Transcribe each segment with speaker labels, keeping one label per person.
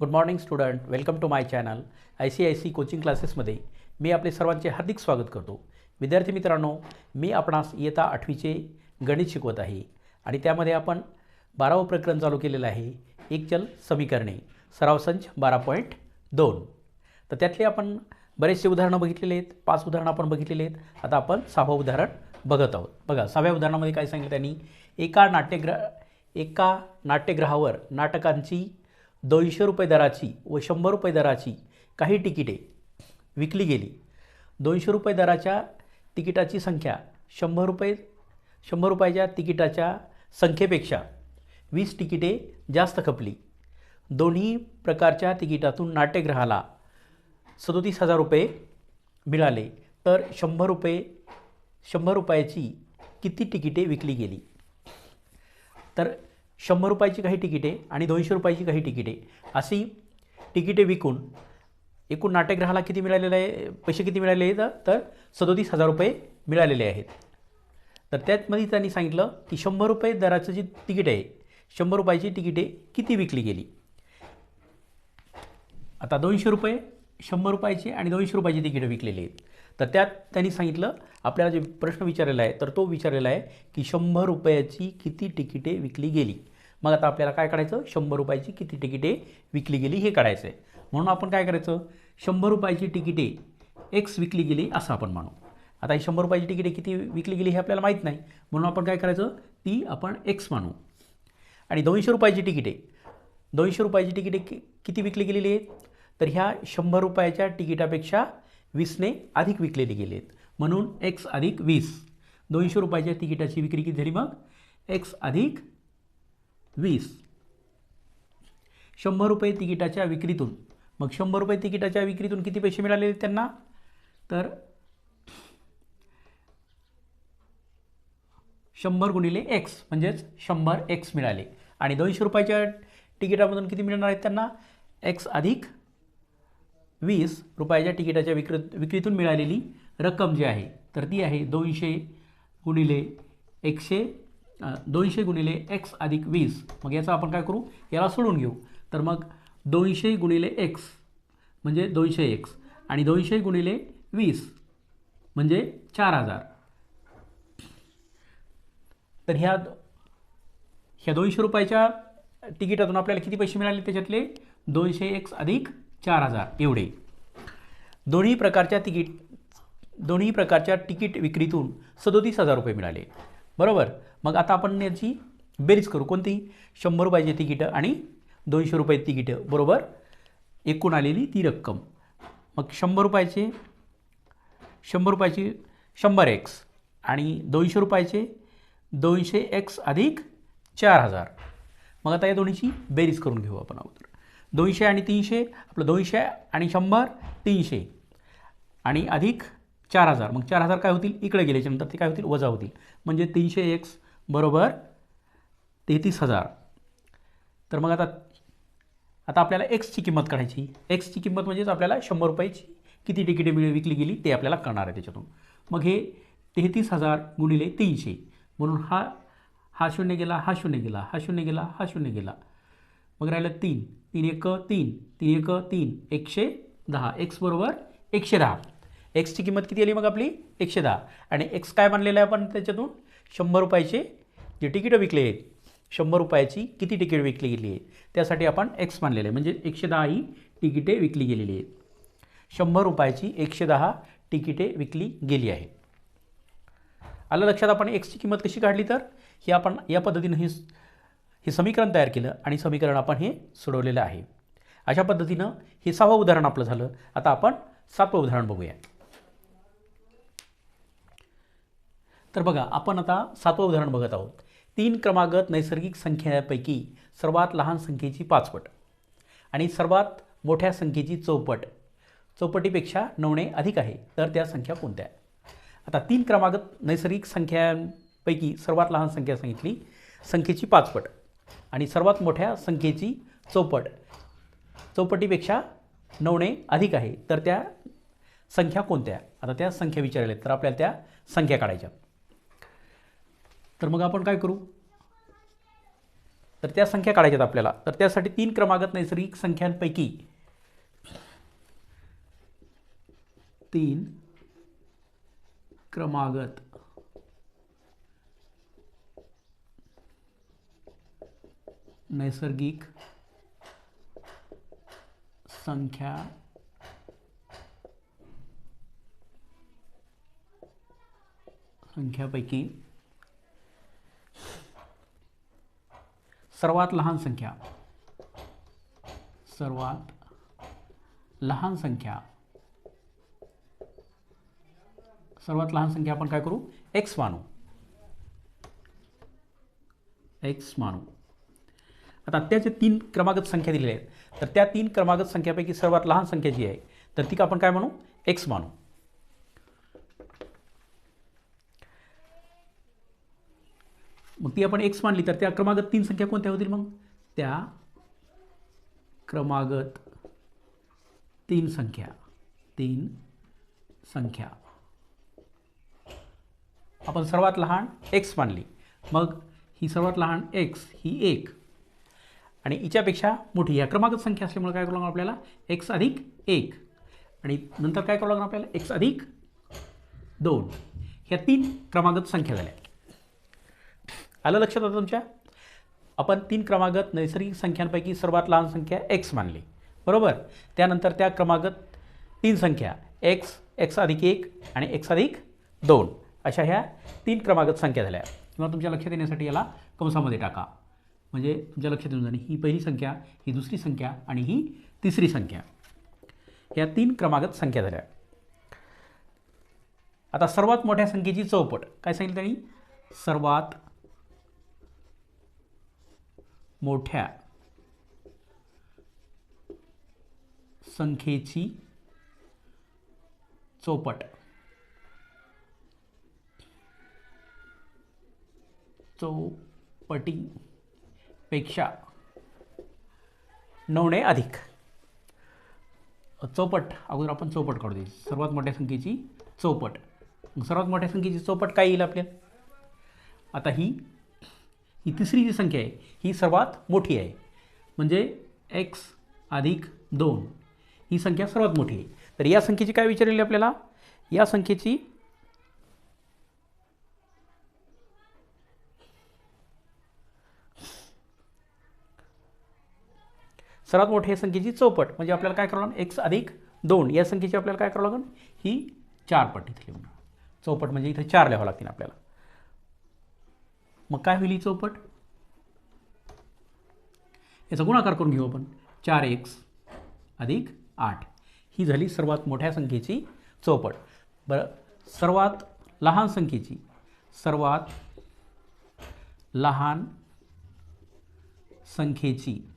Speaker 1: Good morning student welcome to my channel I C I C coaching क्लासेसमध्ये मी आपले सर्वांचे हार्दिक स्वागत करतो. विद्यार्थी मित्रांनो मी आपणास इयत्ता आठवीचे गणित शिकवत आहे. आणि त्यामध्ये आपण बारावं प्रकरण चालू केलेलं आहे एक चल समीकरणे सराव संच बारा पॉईंट दोन. तर त्यातले आपण बरेचसे उदाहरणं बघितलेले आहेत पाच उदाहरणं आपण बघितलेले आहेत. आता आपण सहावं उदाहरण बघत आहोत. बघा सहाव्या उदाहरणामध्ये काय सांगितलं त्यांनी? एका नाट्यग्रह एका नाट्यग्रहावर नाटकांची दोनशे रुपये दराची व शंभर रुपये दराची काही तिकिटे विकली गेली. दोनशे रुपये दराच्या तिकिटाची संख्या शंभर रुपये शंभर रुपयाच्या तिकिटाच्या संख्येपेक्षा वीस तिकिटे जास्त खपली. दोन्ही प्रकारच्या तिकिटातून नाट्यगृहाला सदोतीस हजार रुपये मिळाले. तर शंभर रुपये शंभर रुपयाची किती तिकिटे विकली गेली? तर शंभर रुपयाची काही तिकिटे आणि दोनशे रुपयाची काही तिकिटे. अशी तिकिटे विकून एकूण नाट्यगृहाला किती मिळालेलं आहे? पैसे किती मिळाले आहेत? तर सदोतीस हजार रुपये मिळालेले आहेत. तर त्यातमध्ये त्यांनी सांगितलं की शंभर रुपये दराचं जी तिकीट आहे शंभर रुपयाची तिकिटे किती विकली गेली? आता दोनशे रुपये शंभर रुपयाची आणि दोनशे रुपयाची तिकीटं विकलेली आहेत. तर त्यात त्यांनी सांगितलं आपल्याला जे प्रश्न विचारलेला आहे तर तो विचारलेला आहे की शंभर रुपयाची किती तिकिटे विकली गेली? मग आता आपल्याला काय काढायचं? शंभर रुपयाची किती तिकिटे विकली गेली हे काढायचं आहे म्हणून आपण काय करायचं? शंभर रुपयाची तिकिटे एक्स विकली गेली असं आपण मानू आता ही शंभर रुपयाची तिकिटे किती विकली गेली हे आपल्याला माहीत नाही. म्हणून आपण काय करायचं? ती आपण एक्स मानू आणि दोनशे रुपयाची तिकिटे. दोनशे रुपयाची तिकिटे कि किती विकली गेलेली आहेत? तर ह्या शंभर रुपयाच्या तिकिटापेक्षा वीसने अधिक विकलेली गेली आहेत. म्हणून एक्स अधिक वीस. दोनशे रुपयाच्या तिकिटाची विक्री किती झाली मग? एक्स अधिक वीस. शंभर रुपये तिकिटाच्या विक्रीतून. मग शंभर रुपये तिकिटाच्या विक्रीतून किती पैसे मिळालेले त्यांना? तर शंभर गुणिले एक्स म्हणजेच शंभर एक्स मिळाले. आणि दोनशे रुपयाच्या तिकिटामधून किती मिळणार आहेत त्यांना? एक्स अधिक वीस रुपयाच्या तिकिटाच्या विक्र विक्रीतून मिळालेली रक्कम जी आहे तर ती आहे दोनशे गुणिले एकशे दोनशे गुणिले एक्स अधिक वीस. मग याचं आपण काय करू? याला सोडून घेऊ. तर मग दोनशे गुणिले एक्स म्हणजे दोनशे एक्स आणि दोनशे गुणिले वीस म्हणजे चार हजार. तर ह्या ह्या दोनशे रुपयाच्या तिकिटातून आपल्याला किती पैसे मिळाले त्याच्यातले? दोनशे एक्स अधिक चार हजार. एवढे. दोन्ही प्रकारच्या तिकीट दोन्ही प्रकारच्या तिकीट विक्रीतून सदोतीस हजार रुपये मिळाले. बरोबर? मग आता आपण याची बेरीज करू. कोणती? शंभर रुपयाची तिकीटं आणि दोनशे रुपये तिकीटं बरोबर? एकूण आलेली ती रक्कम. मग शंभर रुपयाचे शंभर रुपयाची शंभर एक्स आणि दोनशे रुपयाचे दोनशे एक्स अधिक चार हजार. मग आता या दोन्हीची बेरीज करून घेऊ आपण अगोदर. दोनशे आणि तीनशे आपलं दोनशे आणि शंभर तीनशे आणि अधिक चार हजार. मग चार हजार काय होतील? इकडे गेल्याच्यानंतर ते काय होतील? वजा होतील. म्हणजे तीनशे एक्स बरोबर? तेहतीस हजार. तर मग आता आता आपल्याला एक्सची किंमत काढायची. एक्सची किंमत म्हणजेच आपल्याला शंभर रुपयाची किती तिकिटे मिळ विकली गेली ते आपल्याला कळणार आहे त्याच्यातून. मग हे तेहतीस हजार गुणिले तीनशे. म्हणून हा हा शून्य गेला हा शून्य गेला हा शून्य गेला हा शून्य गेला. मग राहिलं तीन. तीन एक तीन. तीन एक तीन. एकशे दहा. एक्स बरोबर एकशे दहा. एक्सची किंमत किती आली मग आपली? एकशे दहा. आणि एक्स काय मानलेलं आहे आपण त्याच्यातून? शंभर रुपयाचे जे तिकीटं विकले आहेत शंभर रुपयाची किती तिकीट विकली गेली आहे त्यासाठी आपण एक्स मानलेलं आहे. म्हणजे एकशे दहा ही तिकिटे विकली गेलेली आहेत. शंभर रुपयाची एकशे दहा तिकिटे विकली गेली आहे आलं लक्षात आपण एक्सची किंमत कशी काढली तर? ही आपण या पद्धतीनं ही हे समीकरण तयार केलं आणि समीकरण आपण हे सोडवलेलं आहे. अशा पद्धतीनं हे सहावं उदाहरण आपलं झालं. आता आपण सातवं उदाहरण बघूया. तर बघा आपण आता सातवं उदाहरण बघत आहोत. तीन क्रमागत नैसर्गिक संख्येपैकी सर्वात लहान संख्येची पाचपट आणि सर्वात मोठ्या संख्येची चौपट. चौपटीपेक्षा नवणे अधिक आहे तर त्या संख्या कोणत्या? आता तीन क्रमागत नैसर्गिक संख्यांपैकी सर्वात लहान संख्या सांगितली संख्येची पाचपट आणि सर्वात मोठ्या संख्येची चौपट. चौपटीपेक्षा नवणे अधिक आहे तर त्या संख्या कोणत्या? आता त्या संख्या विचारल्या तर आपल्याला त्या संख्या काढायच्या. तर मग आपण काय करू? तर त्या संख्या काढायच्यात आपल्याला. तर त्यासाठी तीन क्रमागत नैसर्गिक संख्यांपैकी तीन क्रमागत नैसर्गिक संख्या संख्यापैकी सर्वात लहान संख्या. सर्वात लहान संख्या. सर्वात लहान संख्या काय करू? एक्स मानू. एक्स मानू. आता त्या जे तीन क्रमागत संख्या तर त्या तीन क्रमागत संख्यापैकी सर्वात लहान संख्या जी आहे, तर ती आपण काय म्हणू? एक्स मानू. मग ती आपण एक्स मानली तर त्या क्रमागत तीन संख्या कोणत्या होतील मग? त्या क्रमागत तीन संख्या. तीन संख्या. आपण सर्वात लहान एक्स मानली मग ही सर्वात लहान एक्स ही एक. आणि हिच्यापेक्षा मोठी या क्रमागत संख्या असल्यामुळे काय करावं लागणार आपल्याला? एक्स अधिक एक. आणि नंतर काय करावं लागणार आपल्याला? एक्स अधिक दोन. ह्या तीन क्रमागत संख्या झाल्या. आलं लक्षात आता तुमच्या? आपण तीन क्रमागत नैसर्गिक संख्यांपैकी सर्वात लहान संख्या एक्स मानली. बरोबर? त्यानंतर त्या क्रमागत तीन संख्या एक्स एक्स अधिक एक आणि एक्स अधिक दोन. अशा ह्या तीन क्रमागत संख्या झाल्या. किंवा तुमच्या लक्षात येण्यासाठी याला कंसामध्ये टाका. म्हणजे तुमच्या लक्षात येऊन जाणे ही पहिली संख्या ही दुसरी संख्या आणि ही तिसरी संख्या. या तीन क्रमागत संख्या झाल्या. आता सर्वात मोठ्या संख्येची चौपट. काय सांगितलं त्यांनी? सर्वात मोठ्या संख्येची चौपट. चौपटीपेक्षा नवणे अधिक. चौपट अगोदर आपण चौपट काढू दे. सर्वात मोठ्या संख्येची चौपट. सर्वात मोठ्या संख्येची चौपट काय येईल आपल्याला? आता ही ही तिसरी जी संख्या आहे ही सर्वात मोठी आहे. म्हणजे एक्स अधिक दोन ही संख्या सर्वात मोठी आहे. तर या संख्येची काय विचारलेली आपल्याला? या संख्येची सर्वात मोठ्या संख्येची चौपट. म्हणजे आपल्याला काय करावं लागेल? एक्स अधिक दोन. या संख्येची आपल्याला काय करावं लागेल? ही चार पट इथे लिहून. चौपट म्हणजे इथे चार लिहावं लागतील आपल्याला. मग काय होईल ही चौपट? याचा गुणाकार करून घेऊ आपण. चार एक्स अधिक आठ. ही झाली सर्वात मोठ्या संख्येची चौपट. बरं सर्वात लहान संख्येची सर्वात लहान संख्येची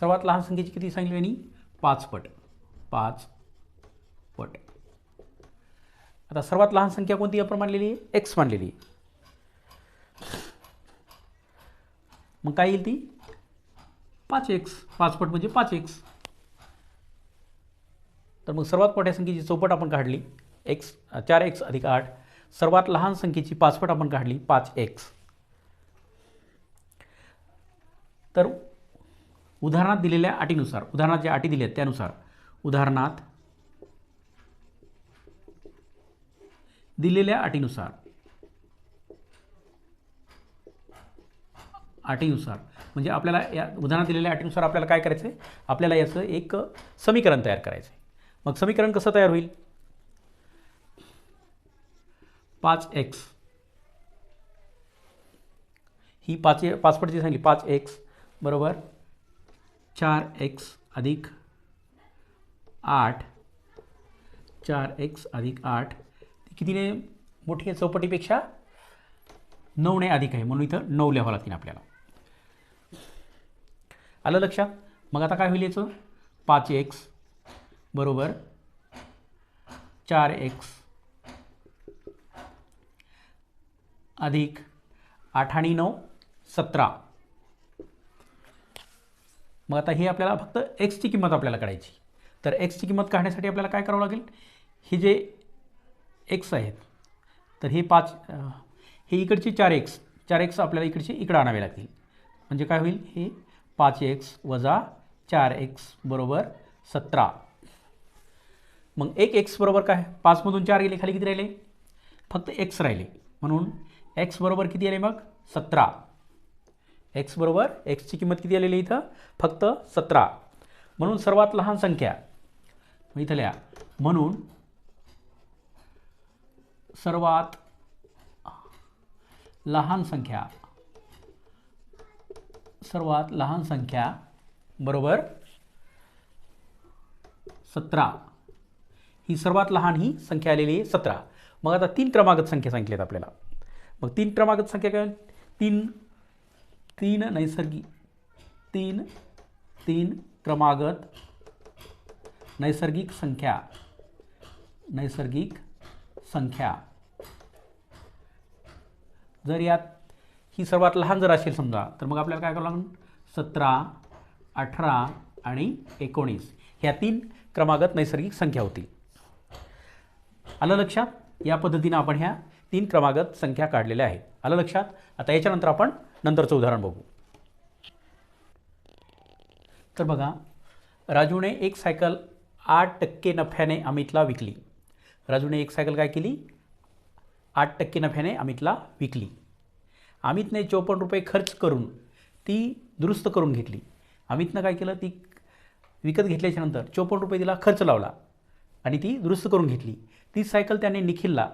Speaker 1: सर्वात लहान संख्येची किती सांगितली यांनी? पाच पट. पाच आता सर्वात लहान संख्या कोणती आपण मानलेली आहे? एक्स मानलेली मग काय येईल ती? पाच एक्स पाचपट म्हणजे पाच एक्स तर मग सर्वात मोठ्या संख्येची चौपट आपण काढली. एक्स चार एक्स अधिक आठ. सर्वात लहान संख्येची पाचपट आपण काढली. पाच एक्स तर उदाहरणात दिलेल्या अटीनुसार उदाहरणात ज्या अटी दिल्या आहेत त्यानुसार उदाहरणात दिलेल्या अटीनुसार. अटीनुसार. म्हणजे आपल्याला या उदाहरणात दिलेल्या अटीनुसार आपल्याला काय करायचं आहे आपल्याला याचं एक समीकरण तयार करायचं आहे मग समीकरण कसं तयार होईल? पाच एक्स ही पाच पाचपटची सांगली पाच एक्स बरोबर चार एक्स अधिक आठ. चार एक्स अधिक आठ. कितीने? मोठी आहे चौपटीपेक्षा नऊने अधिक आहे. म्हणून इथं नऊ लिहावं लागतील आपल्याला. आलं लक्षात मग आता काय होईल याचं? पाच एक्स बरोबर चार एक्स अधिक आठ आणि नऊ सतरा. मग आता हे आपल्याला फक्त एक्सची किंमत आपल्याला काढायची. तर एक्सची किंमत काढण्यासाठी आपल्याला काय करावं लागेल? हे जे एक्स आहेत. तर हे पाच हे इकडचे चार एक्स चार एक्स आपल्याला इकडचे इकडं आणावे लागतील. म्हणजे काय होईल? हे पाच एक्स वजा चार एक्स बरोबर सतरा. मग एक एक्स बरोबर काय? पाचमधून चार गेले खाली किती राहिले? फक्त एक्स राहिले. म्हणून एक्स बरोबर किती आले मग? सतरा. एक्स बरोबर एक्सची किंमत किती आलेली इथं? फक्त सतरा. म्हणून सर्वात लहान संख्या इथल्या इथं लिहा. म्हणून सर्वात लहान संख्या सर्वात लहान संख्या बरोबर सतरा. ही सर्वात लहान ही संख्या आलेली आहे सतरा. मग आता तीन क्रमागत संख्या सांगितल्यात आपल्याला. मग तीन क्रमागत संख्या काय? तीन तीन नैसर्गिक तीन तीन क्रमागत नैसर्गिक संख्या नैसर्गिक संख्या. जर यात ही सर्वात लहान जर असेल समजा तर मग आपल्याला काय करावं लागेल? सतरा अठरा आणि एकोणीस. ह्या तीन क्रमागत नैसर्गिक संख्या होतील आलं लक्षात? या पद्धतीनं आपण ह्या तीन क्रमागत संख्या काढलेल्या आहेत. आलं लक्षात? आता याच्यानंतर आपण नंतरचं उदाहरण बघू. तर बघा राजूने एक सायकल आठ टक्के नफ्याने अमितला विकली. राजूने एक सायकल काय केली? आठ टक्के नफ्याने अमितला विकली. अमितने चोपन्न रुपये खर्च करून ती दुरुस्त करून घेतली. अमितनं काय केलं? ती विकत घेतल्याच्यानंतर चोपन्न रुपये तिला खर्च लावला आणि ती दुरुस्त करून घेतली. ती सायकल त्याने निखिलला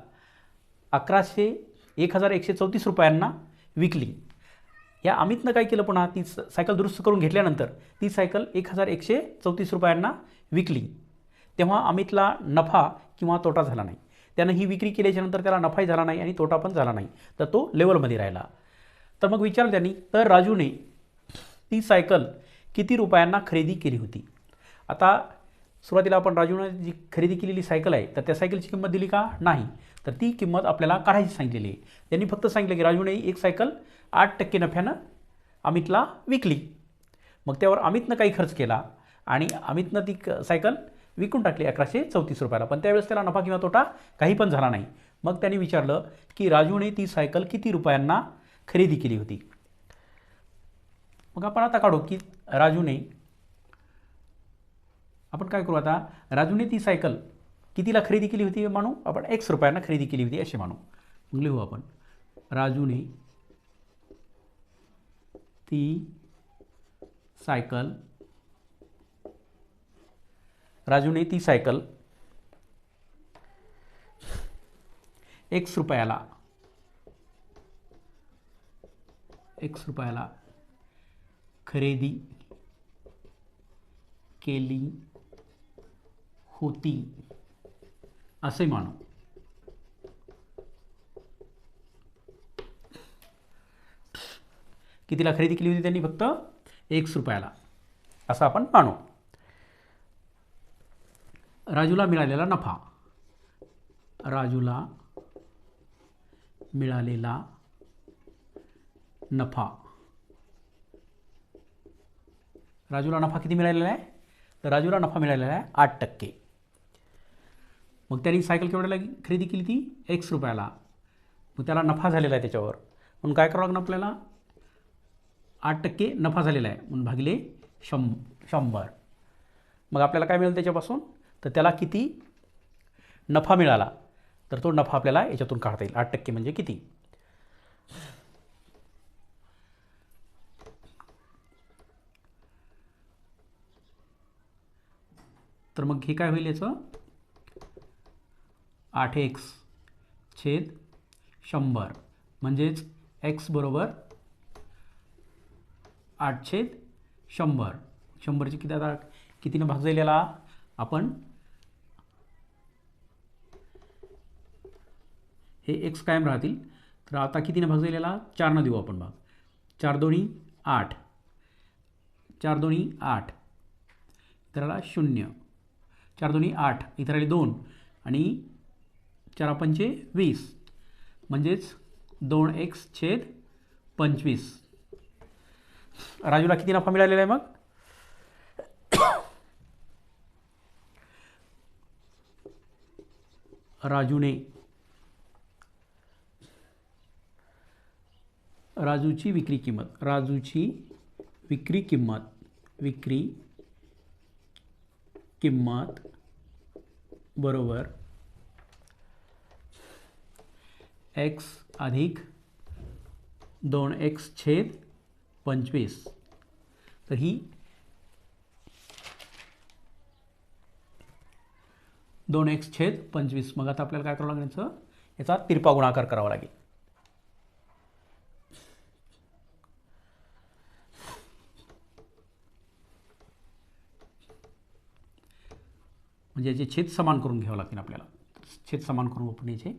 Speaker 1: अकराशे एक हजार एकशे चौतीस रुपयांना विकली. या अमितनं काय केलं पुन्हा? ती सायकल दुरुस्त करून घेतल्यानंतर ती सायकल एक हजार एकशे चौतीस रुपयांना विकली. तेव्हा अमितला नफा किंवा तोटा झाला नाही. त्यानं ही विक्री केल्याच्यानंतर त्याला नफाही झाला नाही आणि तोटा पण झाला नाही. तर तो लेवलमध्ये राहिला. तर मग विचारलं त्यांनी तर राजूने ती सायकल किती रुपयांना खरेदी केली होती? आता सुरुवातीला आपण राजूने जी खरेदी केलेली सायकल आहे तर त्या सायकलची किंमत दिली का? नाही. तर ती किंमत आपल्याला काढायची सांगितलेली आहे. त्यांनी फक्त सांगितलं की राजूने एक सायकल आठ टक्के नफ्यानं अमितला विकली. मग त्यावर अमितनं काही खर्च केला आणि अमितनं ती क- सायकल विकून टाकली अकराशे चौतीस रुपयाला. पण त्यावेळेस त्याला नफा किंवा तोटा काही पण झाला नाही. मग त्यांनी विचारलं की राजूने ती सायकल किती रुपयांना खरेदी केली होती? मग आपण आता काढू की राजूने आपण काय करू आता? राजूने ती सायकल कितीला खरेदी केली होती मानू? आपण एक्स रुपयांना खरेदी केली होती असे मानू. मग लिहू आपण. राजूने ती सायकल राजूने ती सायकल. एक्स रुपयाला. एक्स रुपयाला खरेदी केली होती असे मानू. कितीला खरेदी केली होती त्यांनी फक्त? एक रुपयाला. असं आपण मानू. राजूला मिळालेला नफा. राजूला मिळालेला नफा. राजूला नफा किती मिळालेला आहे? तर राजूला नफा मिळालेला आहे आठ टक्के. मग त्यांनी सायकल केवढ्याला खरेदी केली ती? एक्स रुपयाला. मग त्याला नफा झालेला आहे त्याच्यावर. म्हणून काय करावं लागणार आपल्याला? आठ टक्के नफा झालेला आहे. म्हणून भागिले शं शंभर. मग आपल्याला काय मिळेल त्याच्यापासून? तर त्याला किती नफा मिळाला? तर तो नफा आपल्याला याच्यातून काढता येईल. आठ टक्के म्हणजे किती? तर मग हे काय होईल याचं? आठ एक्स छेद शंभर. म्हणजेच एक्स बरोबर आठ छेद शंभर. शंभरची किती आता कितीनं भाग जाईल याला? आपण हे एक्स कायम राहतील. तर आता कितीने भाग दिलेला चारनं देऊ आपण भाग. चार दोन्ही आठ. चार दोन्ही आठ. इथं राहिला शून्य. चार दोन्ही आठ. इथं राहिले दोन. आणि चार पंचे वीस. म्हणजेच दोन एक्स छेद पंचवीस. राजूला किती नफा मिळालेला आहे मग? राजूने राजूची विक्री किंमत. राजूची विक्री किंमत. विक्री किंमत बरोबर एक्स अधिक दोन एक्स छेद पंचवीस. तर ही दोन एक्स छेद पंचवीस. मग आता आपल्याला काय करावं लागेल याचा तिरपा गुणाकार करावा लागेल. म्हणजे याचे छेद समान करून घ्यावं लागतील आपल्याला. छेद समान करून वापरण्याचे.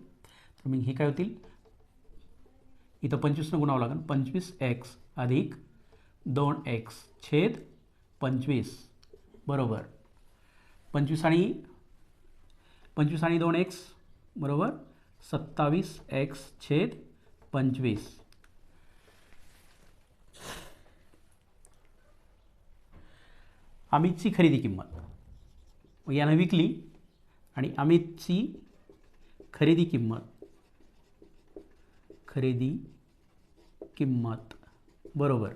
Speaker 1: तर मग हे काय होतील? इथं पंचवीसनं गुणावं लागेल. पंचवीस एक्स अधिक दोन एक्स छेद पंचवीस. बरोबर. पंचवीस आणि पंचवीस आणि दोन एक्स बरोबर. सत्तावीस एक्स छेद पंचवीस. आम्हीची खरेदी किंमत. मग यानं विकली आणि अमितची खरेदी किंमत. खरेदी किंमत. बरोबर.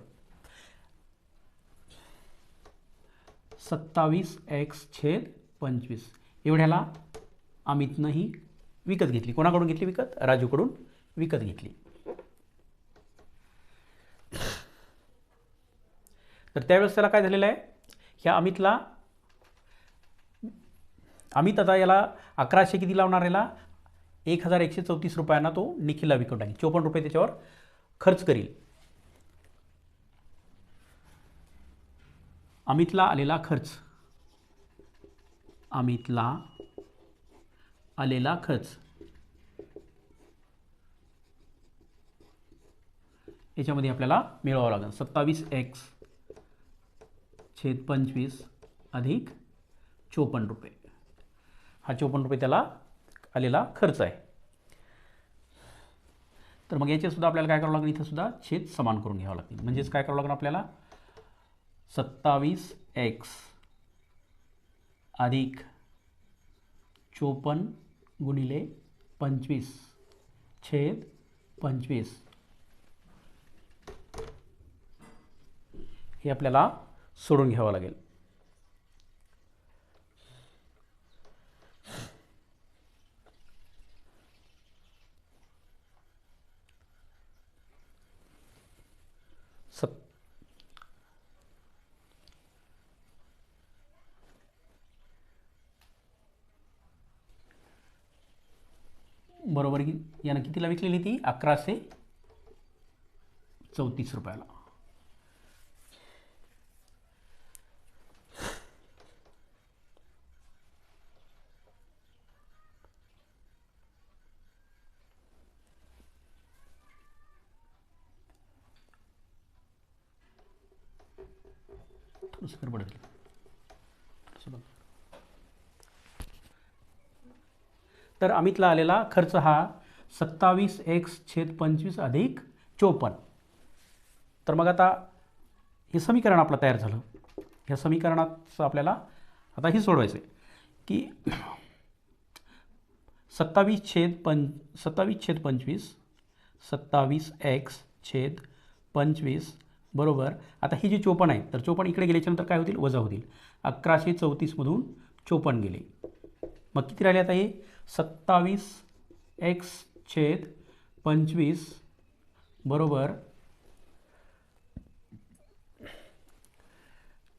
Speaker 1: सत्तावीस एक्स छेद पंचवीस. एवढ्याला अमितनं ही विकत घेतली. कोणाकडून घेतली विकत? राजूकडून विकत घेतली. तर त्यावेळेस त्याला काय झालेलं आहे? ह्या अमितला अमित आता याला अकराशे किती लावणार याला? एक हजार एकशे चौतीस रुपयांना तो निखिलला विकून टाकेल. चोपन्न रुपये त्याच्यावर खर्च करील. अमितला आलेला खर्च. अमितला आलेला खर्च. याच्यामध्ये आपल्याला मिळवावं लागेल. सत्तावीस एक्स छेद पंचवीस अधिक चोपन्न रुपये. हा चोपन्न रुपये त्याला आलेला खर्च आहे. तर मग याच्यासुद्धा आपल्याला काय करावं लागेल? इथंसुद्धा छेद समान करून घ्यावं लागतील. म्हणजेच काय करावं लागेल आपल्याला? सत्तावीस एक्स अधिक चोपन्न गुणिले पंचवीस छेद पंचवीस. हे आपल्याला सोडून घ्यावं लागेल. बरोबर यानं कितीला विकलेली ती? अकराशे चौतीस रुपयाला. थोडंसं गडबड झाली थोडंसं बघ. तर अमितला आलेला खर्च हा सत्तावीस एक्स छेद पंचवीस अधिक चोपन्न. तर मग आता हे समीकरण आपलं तयार झालं. ह्या समीकरणाचं आपल्याला आता हे सोडवायचं आहे की सत्तावीस छेद पं सत्तावीस छेद पंचवीस सत्तावीस एक्स छेद पंचवीस बरोबर. आता ही जी चोपन आहे तर चोपण इकडे गेल्याच्यानंतर काय होतील? वजा होतील. अकराशे चौतीसमधून चोपन्न गेले. मग किती राहिले आता हे? सत्तावीस एक्स छेद पंचवीस बरोबर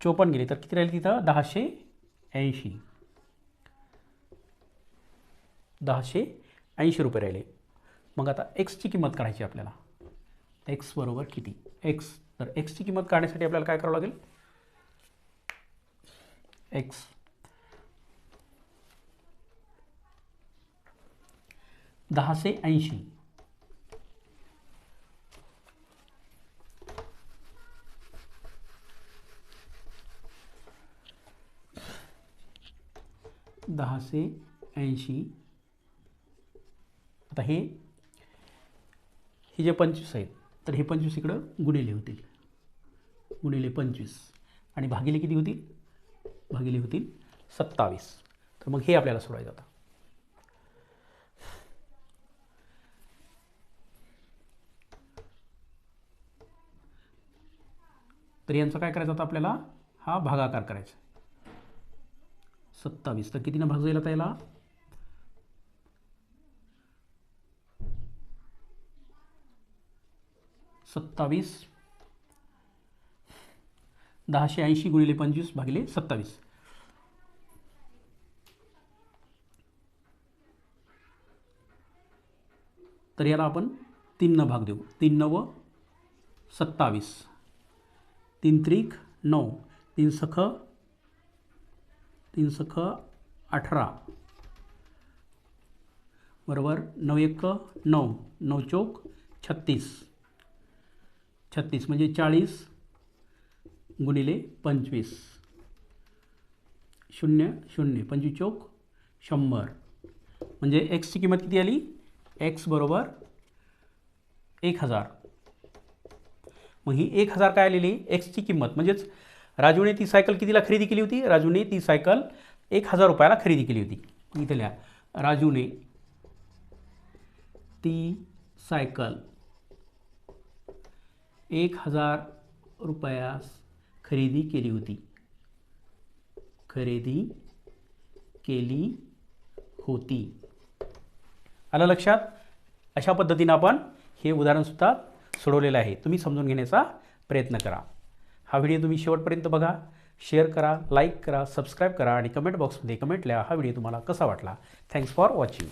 Speaker 1: चोपन्न गेली. तर किती राहील तिथं? दहाशे ऐंशी. दहाशे ऐंशी रुपये राहिले. मग आता एक्सची किंमत काढायची आपल्याला. एक्स बरोबर किती? एक्स तर एक्सची किंमत काढण्यासाठी आपल्याला काय करावं लागेल? एक्स दहाशे ऐंशी. दहाशे ऐंशी. आता हे हे जे पंचवीस आहेत तर हे पंचवीस इकडं गुणिले होतील. गुणिले पंचवीस. आणि भागिले किती होतील? भागिले होतील सत्तावीस. तर मग हे आपल्याला सोडायचं आता. तर यांचा काय करायचं आता आपल्याला? हा भागाकार करायचा सत्तावीस. तर कितीनं भाग जाईल आता याला? सत्तावीस. दहाशे ऐंशी गुणिले पंचवीस भागिले सत्तावीस. तर याला आपण तीननं भाग देऊ. तीन नव सत्तावीस. तीन त्रिक नऊ तीन सख तीन सख अठरा. बरोबर नऊ एक नऊ नऊ चौक छत्तीस. छत्तीस म्हणजे चाळीस गुणिले पंचवीस. शून्य शून्य पंचवीस चौक शंभर. म्हणजे एक्सची किंमत किती आली? एक्स बरोबर एक हजार. मग ही एक हजार काय आलेली? एक्सची किंमत. म्हणजेच राजूने ती सायकल कितीला खरेदी केली होती? राजूने ती सायकल एक हजार रुपयाला खरेदी केली होती. इथं लिहा. राजूने ती सायकल एक हजार रुपयास खरेदी केली होती. खरेदी केली होती. आलं लक्षात? अशा पद्धतीनं आपण हे उदाहरणसुद्धा सोडवलेलं आहे. तुम्ही समजून घेण्याचा प्रयत्न करा. हा व्हिडिओ तुम्ही शेवटपर्यंत बघा. शेअर करा लाईक करा सबस्क्राईब करा आणि कमेंट बॉक्समध्ये कमेंट लिहा. हा व्हिडिओ तुम्हाला कसा वाटला? Thanks for watching